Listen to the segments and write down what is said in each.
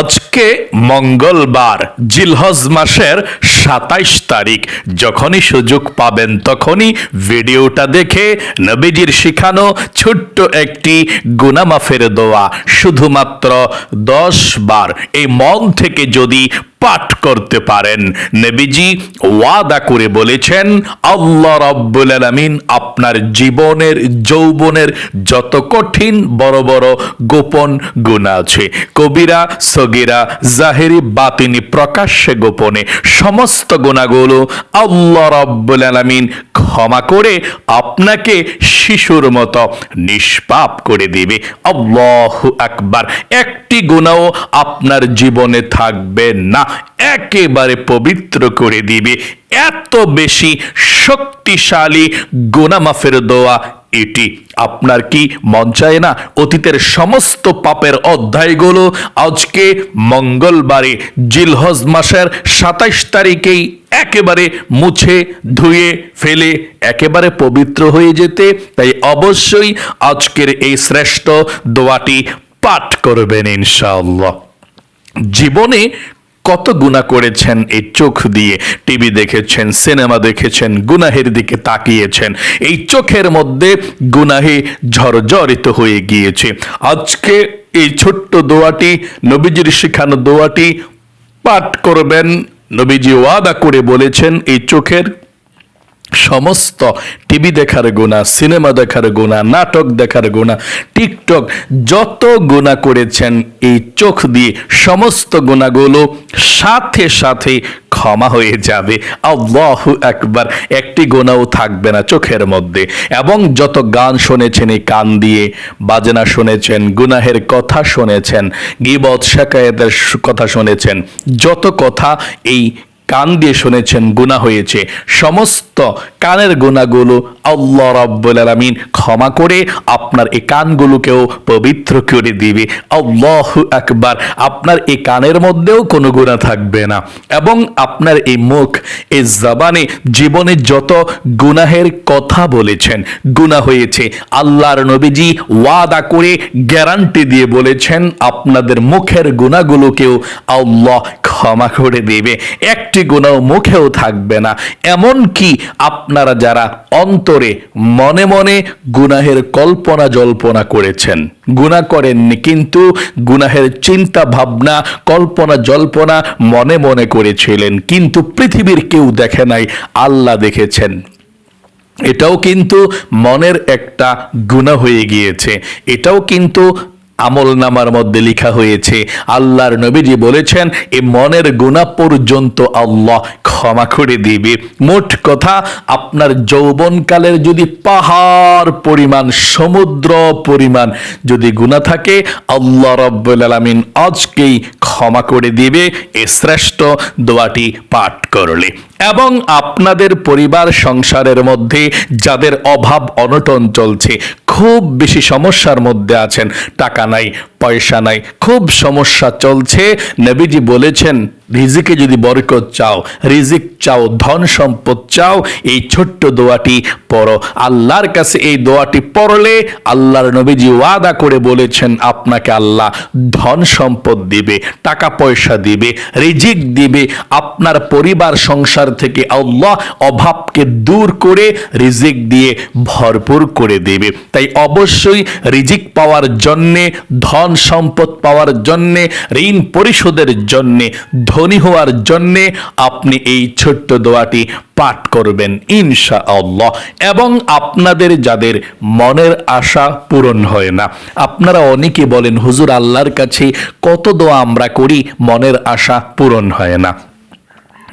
আজকে মঙ্গলবার, জিলহজ মাসের সাতাইশ তারিখ। যখনই সুযোগ পাবেন তখনই ভিডিওটা দেখে নবীজির শিখানো ছোট্ট একটি গুনামাফের দোয়া। শুধুমাত্র দশ বার। এই মন থেকে যদি পাঠ করতে পারেন। নবীজি ওয়াদা করে বলেছেন, আল্লাহ রাব্বুল আলামিন আপনার জীবনের, যৌবনের যত কঠিন, বড় বড়, গোপন গুণা আছে। কবিরা, সগিরা, জাহেরি, বাতিনি, প্রকাশ্যে, গোপনে সমস্ত গুণাগুলো আল্লাহ রাব্বুল আলামিন ক্ষমা করে আপনাকে শিশুর মতো নিষ্পাপ করে দিবে। আল্লাহু আকবার। একটি গুণাও আপনার জীবনে থাকবে না। একেবারে পবিত্র করে দিবে। এত বেশি শক্তিশালী গুনামাফের দোয়া এটি। আপনার কি মন চায় না অতীতের সমস্ত পাপের অধ্যায়গুলো আজকে মঙ্গলবারে জিলহজ মাসের সাতাইশ তারিখেই একেবারে মুছে ধুয়ে ফেলে একেবারে পবিত্র হয়ে যেতে। তাই অবশ্যই আজকের এই শ্রেষ্ঠ দোয়াটি পাঠ করবেন ইনশাআল্লাহ। জীবনে কত গুণা করেছেন এই চোখ দিয়ে? টিভি দেখেছেন, সিনেমা দেখেছেন, গুনাহের দিকে তাকিয়েছেন। এই চোখের মধ্যে গুনাহে ঝরঝরিত হয়ে গিয়েছে। আজকে এই ছোট্ট দোয়াটি, নবীজির শিখানো দোয়াটি পাঠ করবেন। নবীজি ওয়াদা করে বলেছেন, এই চোখের সমস্ত টিভি দেখার গুণা, সিনেমা দেখার গুণা, নাটক দেখার গুণা, টিকটক যত গুণা করেছেন, এই চোখ দিয়ে সমস্ত গুণাগুলো সাথে সাথে ক্ষমা হয়ে যাবে। আল্লাহ একবার একটি গোনাও থাকবে না চোখের মধ্যে। এবং যত গান শুনেছেন, এই কান দিয়ে বাজনা শুনেছেন, গুনাহের কথা শুনেছেন, গিবত শেখায়েতের কথা শুনেছেন, যত কথা এই কান দিয়ে শুনেছেন গুণা হয়েছে। সমস্ত কানের গুণাগুলো আল্লাহ রাব্বুল আলামিন ক্ষমা করে আপনার এই কানগুলোকেও পবিত্র করে দিবে। আল্লাহ আকবার, আপনার এই কানের মধ্যেও কোনো গুণা থাকবে না। এবং আপনার এই মুখ, এই জবানে জীবনে যত গুনাহের কথা বলেছেন, গুনাহ হয়েছে, আল্লাহর নবীজি ওয়াদা করে গ্যারান্টি দিয়ে বলেছেন, আপনাদের মুখের গুণাগুলোকেও আল্লাহ ক্ষমা করে দেবে। একটি গুণাও মুখেও থাকবে না। এমন কি আপনারা যারা অন্তরে মনে মনে গুনাহের কল্পনা জল্পনা করেছেন, গুনাহ করেননি, কিন্তু গুনাহের চিন্তা ভাবনা কল্পনা জল্পনা মনে মনে করেছিলেন, কিন্তু পৃথিবীর কেউ দেখে নাই, আল্লাহ দেখেছেন। এটাও কিন্তু মনের একটা গুণা হয়ে গিয়েছে। এটাও কিন্তু আমল নামার মধ্যে লেখা হয়েছে, আল্লাহর নবীজি বলেছেন, এ মনের গুণা পর্যন্ত আল্লাহ ক্ষমা করে দিবে। মোট কথা, আপনার যৌবনকালের যদি পাহাড় পরিমাণ, সমুদ্র পরিমাণ যদি গুণা থাকে, আল্লাহ রব্বুল আলমিন আজকেই ক্ষমা করে দিবে। এ শ্রেষ্ঠ দোয়াটি পাঠ করলে। এবং আপনাদের পরিবার, সংসারের মধ্যে যাদের অভাব, অনটন চলছে, খুব বেশি সমস্যার মধ্যে আছেন, টাকা নাই পয়সা নাই। খুব সমস্যা চলছে। নবীজি বলেছেন, রিজিকে যদি বরকত চাও, রিজিক চাও, ধন সম্পদ চাও, এই ছোট্ট দোয়াটি পড়ো। আল্লাহর কাছে এই দোয়াটি পড়লে আল্লাহর নবীজি ওয়াদা করে বলেছেন, আপনাকে আল্লাহ ধন সম্পদ দিবে, টাকা পয়সা দিবে, রিজিক দিবে। আপনার পরিবার, সংসার থেকে আল্লাহ অভাবকে দূর করে রিজিক দিয়ে ভরপুর করে দেবে। তাই অবশ্যই রিজিক পাওয়ার জন্যে ধন সম্পদ পাওয়ার জন্যে, ঋণ পরিশোধের জন্যে, ধনী হওয়ার জন্যে আপনি এই ছোট্ট দোয়াটি পাঠ করবেন ইনশা আল্লাহ এবং আপনাদের যাদের মনের আশা পূরণ হয় না, আপনারা অনেকে বলেন, হুজুর, আল্লাহর কাছে কত দোয়া আমরা করি, মনের আশা পূরণ হয় না।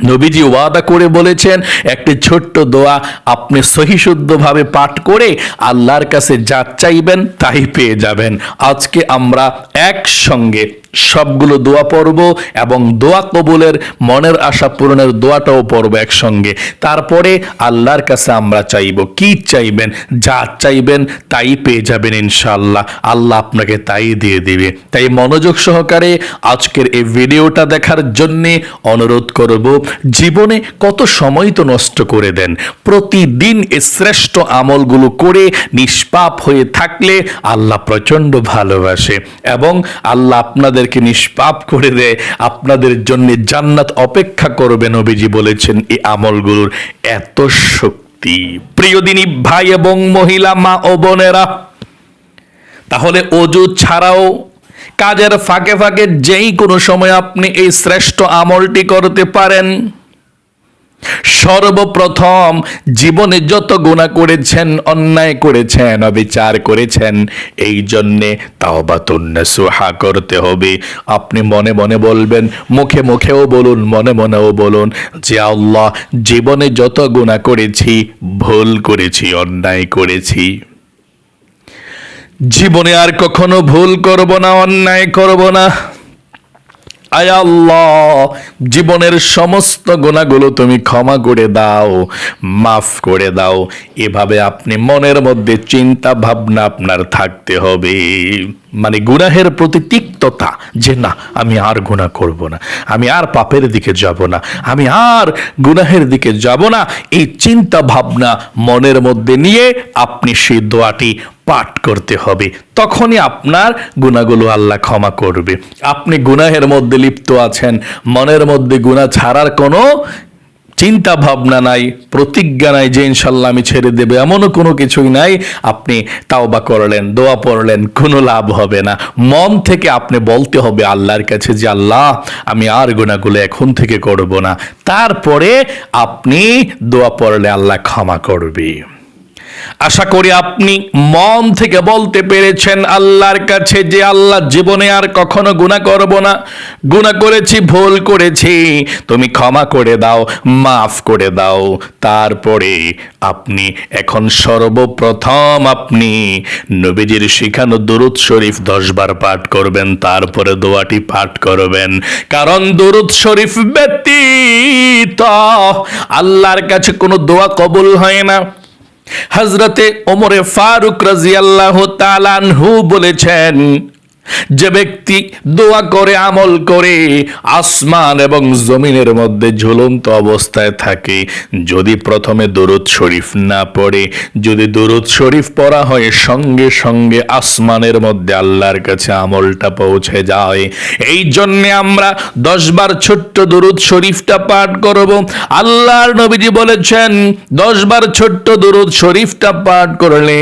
নবীজি ওয়াদা করে বলেছেন, একটি ছোট্ট দোয়া আপনি সহিশুদ্ধভাবে পাঠ করে আল্লাহর কাছে যা চাইবেন তাই পেয়ে যাবেন। আজকে আমরা একসঙ্গে সবগুলো দোয়া পড়ব এবং দোয়া কবুলের মনের আশা পূরণের দোয়াটাও পড়ব একসঙ্গে। তারপরে আল্লাহর কাছে আমরা চাইব, কি চাইবেন? যা চাইবেন তাই পেয়ে যাবেন ইনশাল্লাহ আল্লাহ আপনাকে তাই দিয়ে দিবে। তাই মনোযোগ সহকারে আজকের এই ভিডিওটা দেখার জন্যে অনুরোধ করব, জীবনে কত সময় তো নষ্ট করে দেন। প্রতিদিন এ শ্রেষ্ঠ আমলগুলো করে নিষ্পাপ হয়ে থাকলে আল্লাহ প্রচণ্ড ভালোবাসে এবং আল্লাহ আপনাদের আপনাদেরকে নিষ্পাপ করে দেয়, আপনাদের জন্য জান্নাত অপেক্ষা করবে, নবীজি বলেছেন এই আমলগুলোর এত শক্তি। প্রিয় দিনী ভাই এবং মহিলা, মা ও বোনেরা, তাহলে অজু ছাড়াও কাজের ফাঁকে ফাঁকে যেই কোনো সময় আপনি এই শ্রেষ্ঠ আমলটি করতে পারেন। সর্বপ্রথম জীবনে যত গুণা করেছেন, অন্যায় করেছেন, অবিচার করেছেন, এই জন্যে সুহা করতে হবে। আপনি মনে মনে বলবেন, মুখে মুখেও বলুন, মনে মনেও বলুন যে আল্লাহ, জীবনে যত গুণা করেছি, ভুল করেছি, অন্যায় করেছি। জীবনে আর কখনো ভুল করব না, অন্যায় করব না। আয় আল্লাহ, জীবনের সমস্ত গুণাগুলো তুমি ক্ষমা করে দাও, মাফ করে দাও। এভাবে আপনি মনের মধ্যে চিন্তা ভাবনা আপনার থাকতে হবে। মানে গুনাহের প্রতি তিক্ততা যে না, আমি আর গুনাহ করব না, আমি আর পাপের দিকে যাব না, আমি আর গুনাহের দিকে যাব না, এই চিন্তা ভাবনা মনের মধ্যে নিয়ে আপনি সেই দোয়াটি পাঠ করতে হবে। তখনই আপনার গুণাগুলো আল্লাহ ক্ষমা করবে। আপনি গুনাহের মধ্যে লিপ্ত আছেন, মনের মধ্যে গুনাহ ছাড়ার কোনো চিন্তা ভাবনা নাই, প্রতিজ্ঞা নাই যে ইনশাল্লাহ আমি ছেড়ে দেবে, এমনও কোনো কিছুই নাই। আপনি তাওবা করলেন, দোয়া পড়লেন, কোনো লাভ হবে না। মন থেকে আপনি বলতে হবে আল্লাহর কাছে যে, আল্লাহ, আমি আর গোনাগুলো এখন থেকে করব না। তারপরে আপনি দোয়া পড়লে আল্লাহ ক্ষমা করবে। আশা করি আপনি মন থেকে বলতে পেরেছেন আল্লাহর কাছে যে আল্লাহ জীবনে আর কখনো গুণা করব না। গুণা করেছি, ভুল করেছি। তুমি ক্ষমা করে দাও, মাফ করে দাও। তারপরে আপনি এখন সর্বপ্রথম আপনি নবীজির শিখানো দুরুদ শরীফ দশবার পাঠ করবেন, তারপরে দোয়াটি পাঠ করবেন। কারণ দুরুদ শরীফ ব্যতীত আল্লাহর কাছে কোনো দোয়া কবুল হয় না। হজরতে ওমরে ফারুক রাজিয়াল্লাহ তালানহু বলেছেন যে ব্যক্তি দোয়া করে, আমল করে, আসমান এবং জমিনের মধ্যে ঝুলন্ত অবস্থায় থাকে। যদি প্রথমে দরুদ শরীফ না পড়ে, যদি দরুদ শরীফ পড়া হয়, সঙ্গে সঙ্গে আসমানের মধ্যে আল্লাহর কাছে আমলটা পৌঁছে যায়। এই জন্যে আমরা দশবার ছোট্ট দরুদ শরীফটা পাঠ করব। আল্লাহর নবীজি বলেছেন, দশবার ছোট্ট দরুদ শরীফটা পাঠ করলে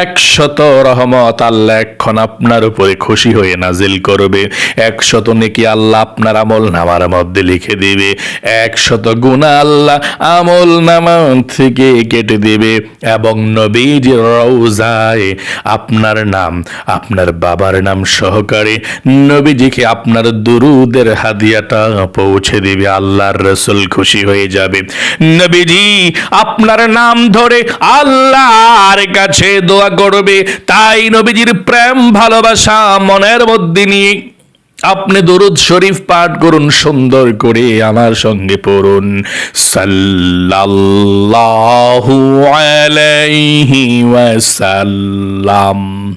একশত রহমত আল্লাহ এখন আপনার উপরে খুশি হয়ে নাজিল করবে। একশত নেকি আল্লাহ আপনার আমল নামার মধ্যে লিখে দিবে। একশত গুণা আল্লাহ আমল নামা থেকে কেটে দিবে। এবং নবীর রৌজায় আপনার নাম, আপনার বাবার নাম সহকারে নবীজিকে আপনার দুরুদের হাদিয়াটা পৌঁছে দিবে। আল্লাহর রসুল খুশি হয়ে যাবে। নবীজি আপনার নাম ধরে আল্লাহর কাছে দোয়া করবে। তাই নবীজির প্রেম, ভালোবাসা মনের মধ্যে নিয়ে আপনি দরুদ শরীফ পাঠ করুন, সুন্দর করে আমার সঙ্গে পড়ুন। সাল্লাল্লাহু আলাইহি ওয়াসাল্লাম।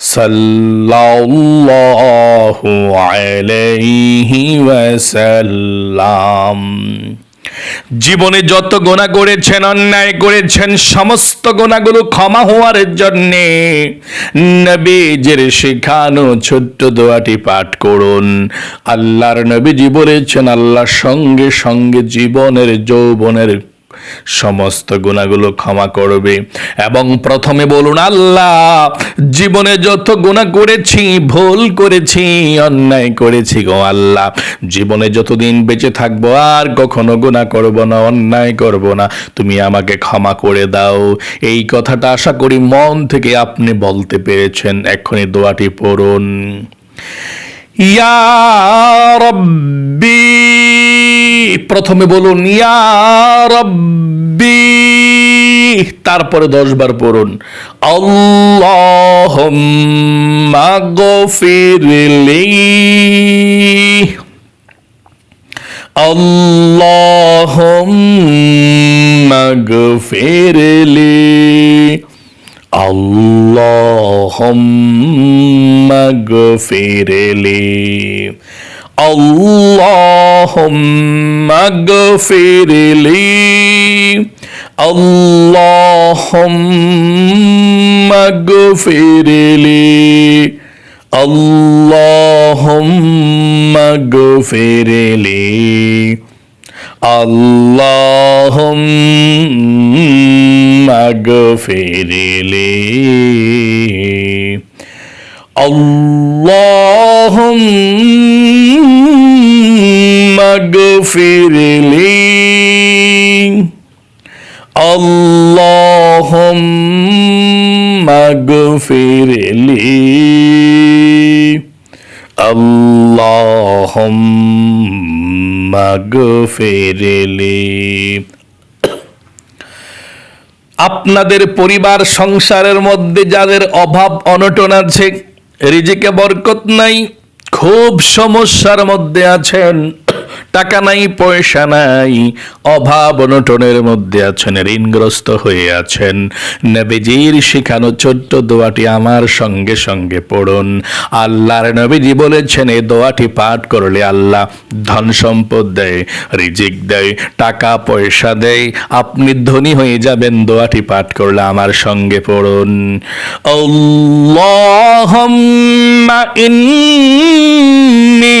সাল্লাল্লাহু আলাইহি ওয়াসাল্লাম। জীবনে যত গোনা করেছেন, অন্যায় করেছেন, সমস্ত গোনাগুলো ক্ষমা হওয়ার জন্যে নবীজের শেখানো ছোট্ট দোয়াটি পাঠ করুন। আল্লাহর নবীজি বলেছেন আল্লাহর সঙ্গে সঙ্গে জীবনের যৌবনের সমস্ত গুণাগুলো ক্ষমা করবে। এবং প্রথমে বলুন, আল্লাহ, জীবনে যত গুণা করেছি, ভুল করেছি, অন্যায় করেছি গো আল্লাহ। জীবনে যতদিন বেঁচে থাকব, আর কখনো গুণা করব না, অন্যায় করব না। তুমি আমাকে ক্ষমা করে দাও। এই কথাটা আশা করি মন থেকে আপনি বলতে পেরেছেন। এক্ষুনি দোয়াটি পড়ুন। ইয়া রব্বি প্রথমে বলুন ইয়া রব্বি তারপরে দশবার পড়ুন আল্লাহুম্মা গফিরলি আল্লাহুম্মা গফিরলি আল্লাহুম্মা গফিরলি اللهم اغفر لي اللهم اغفر لي اللهم اغفر لي اللهم اغفر لي اللهم اغفر لي اللهم اغفر لي اللهم اغفر لي আপনাদের পরিবার সংসারের মধ্যে যাদের অভাব অনটন আছে রিজিকে বরকত নাই খুব সমস্যার মধ্যে আছেন টাকা নাই, পয়সা নাই, অভাব অনটনের মধ্যে আছেন, ঋণগ্রস্ত হয়ে আছেন। নবীজির শিখানো ছোট্ট দোয়াটি আমার সঙ্গে সঙ্গে পড়ুন। আল্লাহর নবীজি বলেছেন এই দোয়াটি পাঠ করলে আল্লাহ ধন সম্পদ দেয়, রিজিক দেয়, টাকা, পয়সা দেয়। আপনি ধনী হয়ে যাবেন, দোয়াটি পাঠ করলে আমার সঙ্গে পড়ুন। ইন্নী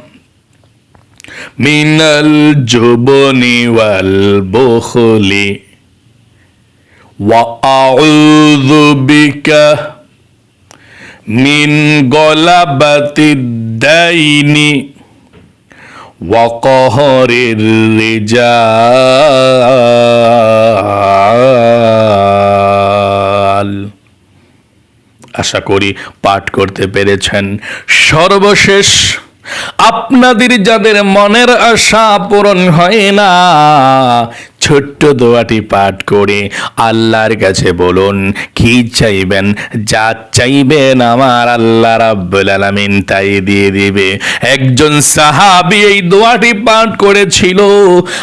من الجبن والبخل وأعوذ بك من غلبة الدين وقهر الرجال আশা করি পাঠ করতে পেরেছেন সর্বশেষ আপনাদের যাদের মনের আশা পূরণ হয় না ছোট্ট দোয়াটি পাঠ করে আল্লাহর কাছে বলুন, কি চাইবেন? যা চাইবেন আমার আল্লাহ রাব্বুল আলামিন তাই দিয়ে দিবে। একজন সাহাবী এই দোয়াটি পাঠ করেছিল।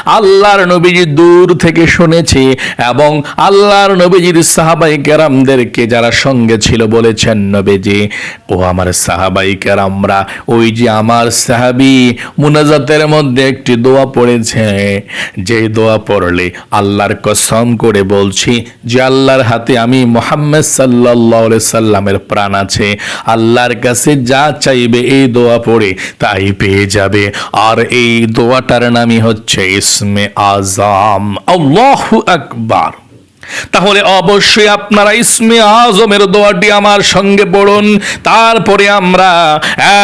আল্লাহর নবীজি দূর থেকে শুনেছে এবং আল্লাহর নবীজির সাহাবাই কেরামদেরকে যারা সঙ্গে ছিল বলেছেন, নবীজি, ও আমার সাহাবাই কেরামরা, ওই যে আমার সাহাবি মুনাজাতের মধ্যে একটি দোয়া পড়েছে। যে দোয়া পড়লে আল্লাহর কসম করে বলছি যে আল্লাহর হাতে আমি মোহাম্মদ সাল্লাহ সাল্লামের প্রাণ আছে। আল্লাহর কাছে যা চাইবে এই দোয়া পড়ে তাই পেয়ে যাবে। আর এই দোয়াটার নামই হচ্ছে ইসমে আজাম আল্লাহু আকবার। তাহলে অবশ্যই আপনারা ইসমে আজমের দোয়াটি আমার সঙ্গে পড়ুন। তারপরে আমরা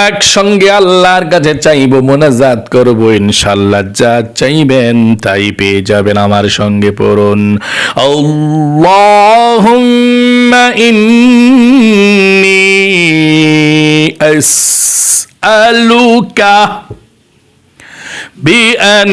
একসঙ্গে আল্লাহর কাছে চাইব, মোনাজাত করব ইনশাল্লাহ যা চাইবেন তাই পেয়ে যাবেন আমার সঙ্গে পড়ুন। আল্লাহুম্মা ইন্নি আসআলুকা বিআন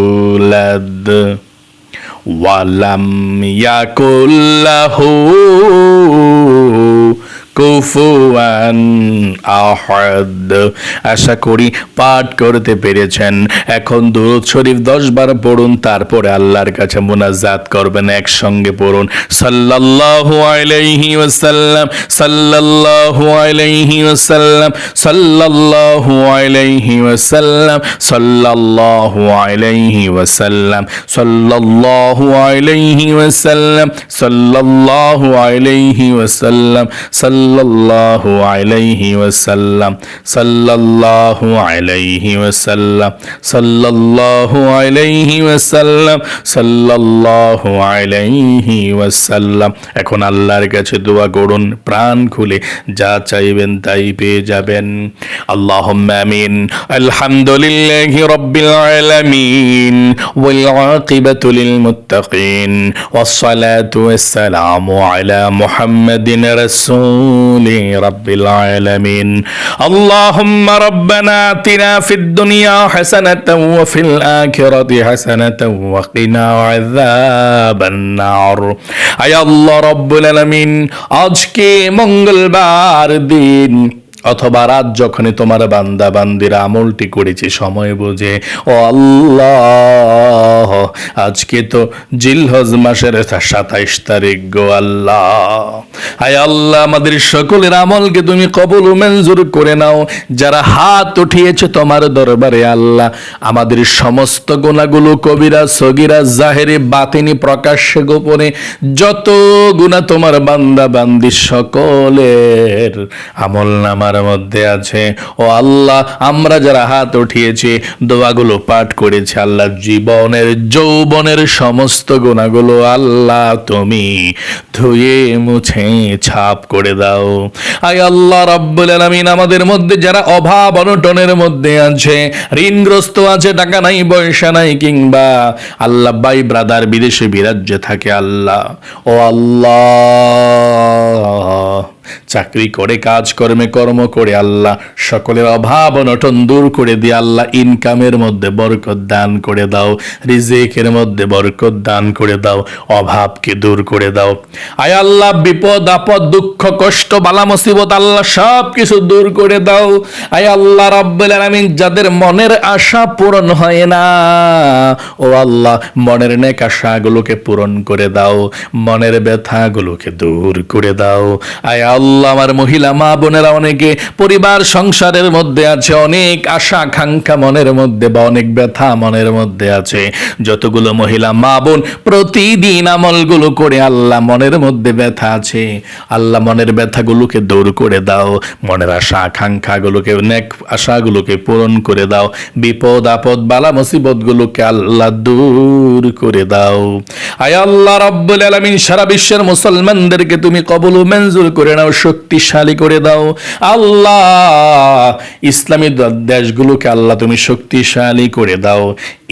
ওয়ালাদ ওয়ালাম ইয়াকুল্লাহু কুফুয়ান আহাদ। আশা করি পাঠ করতে পেরেছেন। এখন দুরুদ শরীফ দশ বার পড়ুন, তারপরে আল্লাহর কাছে মোনাজাত করবেন, একসঙ্গে পড়ুন। সাল্লাল্লাহু আলাইহি ওয়াসাল্লাম, সাল্লাল্লাহু আলাইহি ওয়াসাল্লাম, সাল্লাল্লাহু আলাইহি ওয়াসাল্লাম, সাল্লাল্লাহু আলাইহি ওয়াসাল্লাম, সাল্লাল্লাহু আলাইহি ওয়াসাল্লাম, সাল্লাল্লাহু আলাইহি ওয়াসাল্লাম, সাল্লাল্লাহু আলাইহি ওয়াসাল্লাম সাল্লাল্লাহু আলাইহি ওয়াসাল্লাম সাল্লাল্লাহু আলাইহি ওয়াসাল্লাম সাল্লাল্লাহু আলাইহি ওয়াসাল্লাম এখন আল্লাহর কাছে দোয়া করুন প্রাণ খুলে যা চাইবেন তাই পেয়ে যাবেন আল্লাহুম্মা আমিন আলহামদুলিল্লাহি রাব্বিল আলামিন ওয়াল আকিবাতু লিল মুত্তাকিন والصلاة والسلام على محمد رسول رب العالمين اللهم ربنا آتنا في الدنيا حسنة وفي الآخرة حسنة وقنا عذاب النار أي الله رب العالمين আজকে মঙ্গলবার দিন অথবা রাত যখনই তোমার বান্দা বান্দিরা আমলটি করেছি, সময় বুঝে, ও আল্লাহ, আজকে তো জিলহজ মাসের সাতাইশ তারিখ গো আল্লাহ। হায় আল্লাহ, আমাদের সকলের আমলকে তুমি কবল মঞ্জুর করে নাও। যারা হাত উঠিয়েছে তোমার দরবারে আল্লাহ, আমাদের সমস্ত গুণাগুলো কবিরা, সগিরা, জাহেরে, বাতিনি, প্রকাশ্যে, গোপনে, যত গুণা তোমার বান্দা বান্দি সকলের আমল নামার মধ্যে আছে। ও আল্লাহ, আমরা যারা হাত উঠিয়েছি, দোয়াগুলো পাঠ করেছি আল্লাহ, জীবনের, যৌবনের সমস্ত গুণাগুলো আল্লাহ তুমি ধুয়ে, মুছে, ছাপ করে দাও। আয় আল্লাহ রব্বুল আলামিন, আমাদের মধ্যে যারা অভাব অনটনের মধ্যে আছে, ঋণগ্রস্ত আছে, টাকা নাই, পয়সা নাই, কিংবা আল্লাহ বাই ব্রাদার বিদেশে বিরাজ্যে থাকে আল্লাহ। ও আল্লাহ। চাকরি করে, কাজ কর্মে, কর্ম করে আল্লাহ। সকলের অভাব অনটন দূর করে দিয়ে আল্লাহ ইনকামের মধ্যে বরকত দান করে দাও, রিজেকের মধ্যে বরকত দান করে দাও, অভাবকে দূর করে দাও। আয় আল্লাহ, বিপদ, আপদ, দুঃখ, কষ্ট, বালা, মুসিবত আল্লাহ সব কিছু দূর করে দাও। আয় আল্লাহ, রাব্বুল আলামিন যাদের মনের আশা পূরণ হয় না, ও আল্লাহ, মনের নেক আশাগুলোকে পূরণ করে দাও, মনের ব্যথাগুলোকে দূর করে দাও। আয় আল্লাহ আমার মহিলা, মা বোনেরা অনেকে পরিবার, সংসারের মধ্যে আছে, অনেক আশা, আকাঙ্ক্ষা মনের মধ্যে বা অনেক ব্যথা মনের মধ্যে আছে। যতগুলো মহিলা, মা বোন প্রতিদিন আমলগুলো করে আল্লাহ মনের মধ্যে ব্যথা আছে। আল্লাহ মনের ব্যথাগুলোকে দূর করে দাও, মনের আশা, আকাঙ্ক্ষাগুলোকে, নেক আশাগুলোকে পূরণ করে দাও, বিপদ, আপদ, বালা মুসিবতগুলোকে আল্লাহ দূর করে দাও। আয় আল্লাহ রাব্বুল আলামিন, সারা বিশ্বের মুসলমানদেরকে তুমি কবুল মঞ্জুর করে নাও শক্তিশালী করে দাও। আল্লাহ, ইসলামী দেশগুলোকে আল্লাহ তুমি শক্তিশালী করে দাও।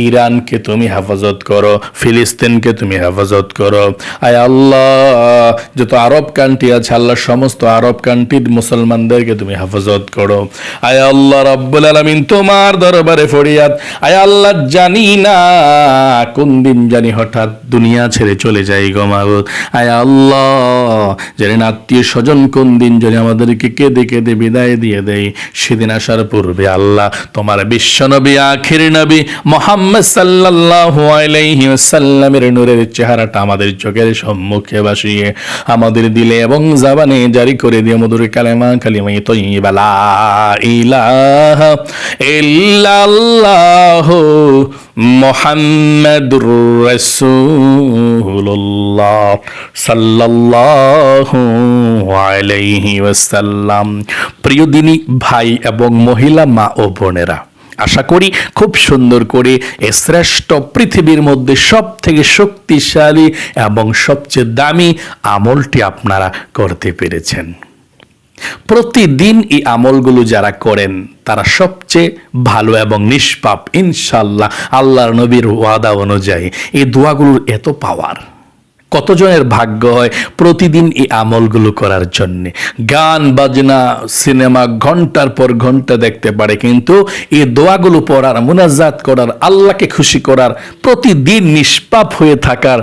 ইরানকে তুমি হেফাজত করো, ফিলিস্তিনকে তুমি হেফাজত করো। আয় আল্লাহ, যত আরব কান্ট্রি আছে, আল্লাহ সমস্ত আরব কান্ট্রির মুসলমানদেরকে তুমি হেফাজত করো। আয় আল্লাহ রব্বুল আলামিন, তোমার দরবারে ফরিয়াদ। আয় আল্লাহ, জানি না কোন দিন জানি হঠাৎ দুনিয়া ছেড়ে চলে যাই গো মাবুদ আয় আল্লাহ জানি না আত্মীয় স্বজন কোন কোন দিন যদি আমাদেরকে কেঁদে কেঁদে বিদায় দিয়ে দেয়, সেদিন আসার পূর্বে আল্লাহ তোমার বিশ্ব নবী আখির নবী মোহাম্মদ সাল্লাল্লাহু আলাইহি নূরের চেহারাটা আমাদের চোখের সম্মুখে বাসিয়ে আমাদের দিলে এবং জাবানে জারি করে দিয়ে মধুর কালেমা কালিমাই তৈবা লা ইলাহা ইল্লাল্লাহু মোহাম্মদুর রাসূলুল্লাহ সাল্লাল্লাহু আলাইহি ওয়াসাল্লাম। প্রিয় দিনী, ভাই এবং মহিলা, মা ও বোনেরা, আশা করি খুব সুন্দর করে এ শ্রেষ্ঠ পৃথিবীর মধ্যে সব থেকে শক্তিশালী এবং সবচেয়ে দামি আমলটি আপনারা করতে পেরেছেন। প্রতিদিন এই আমলগুলো যারা করেন, তারা সবচেয়ে ভালো এবং নিষ্পাপ ইনশাল্লাহ আল্লাহর নবীর ওয়াদা অনুযায়ী। এই দোয়াগুলোর এত পাওয়ার। কতজনের ভাগ্য হয় প্রতিদিন এই আমলগুলো করার জন্য? গান, বাজনা, সিনেমা ঘণ্টার পর ঘণ্টা দেখতে পারে, কিন্তু এই দোয়াগুলো পড়ার, মুনাজাত করার, আল্লাহকে খুশি করার, প্রতিদিন নিষ্পাপ হয়ে থাকার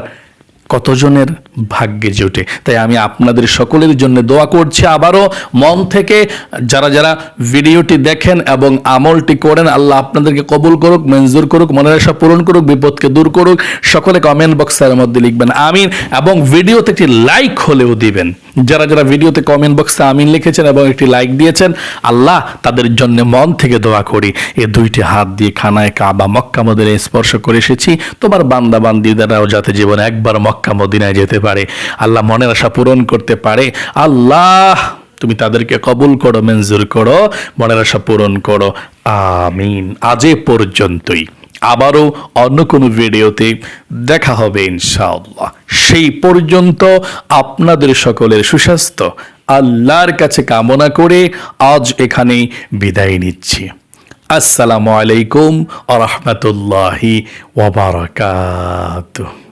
কতজনের ভাগ্যে জোটে? তাই আমি আপনাদের সকলের জন্য দোয়া করছি। আবারও মন থেকে যারা যারা ভিডিওটি দেখেন এবং আমলটি করেন, আল্লাহ আপনাদেরকে কবুল করুক, মঞ্জুর করুক, মনের আশা পূরণ করুক, বিপদকে দূর করুক। সকলে কমেন্ট বক্সের মধ্যে লিখবেন, আমিন। এবং ভিডিওতে একটি লাইক হলেও দিবেন। যারা যারা ভিডিওতে কমেন্ট বক্সে আমিন লিখেছেন এবং একটি লাইক দিয়েছেন, আল্লাহ তাদের জন্য মন থেকে দোয়া করি। এ দুইটি হাত দিয়ে খানায় কাবা, মক্কা, মদিনায় স্পর্শ করে এসেছি। তোমার বান্দা বান্দিদারাও যাতে জীবনে একবার মক্কা, মদিনায় যেতে পারে। আল্লাহ মনের আশা পূরণ করতে পারে। আল্লাহ, তুমি তাদেরকে কবুল করো, মঞ্জুর করো। মনের আশা পূরণ করো। আমিন। আজ পর্যন্তই। আবারও অন্য কোনো ভিডিওতে দেখা হবে ইনশাআল্লাহ। সেই পর্যন্ত আপনাদের সকলের সুস্বাস্থ্য, আল্লাহর কাছে কামনা করে আজ এখানে বিদায় নিচ্ছি। আসসালামু আলাইকুম আ রহমতুল্লাহি ওবরাকাতুহ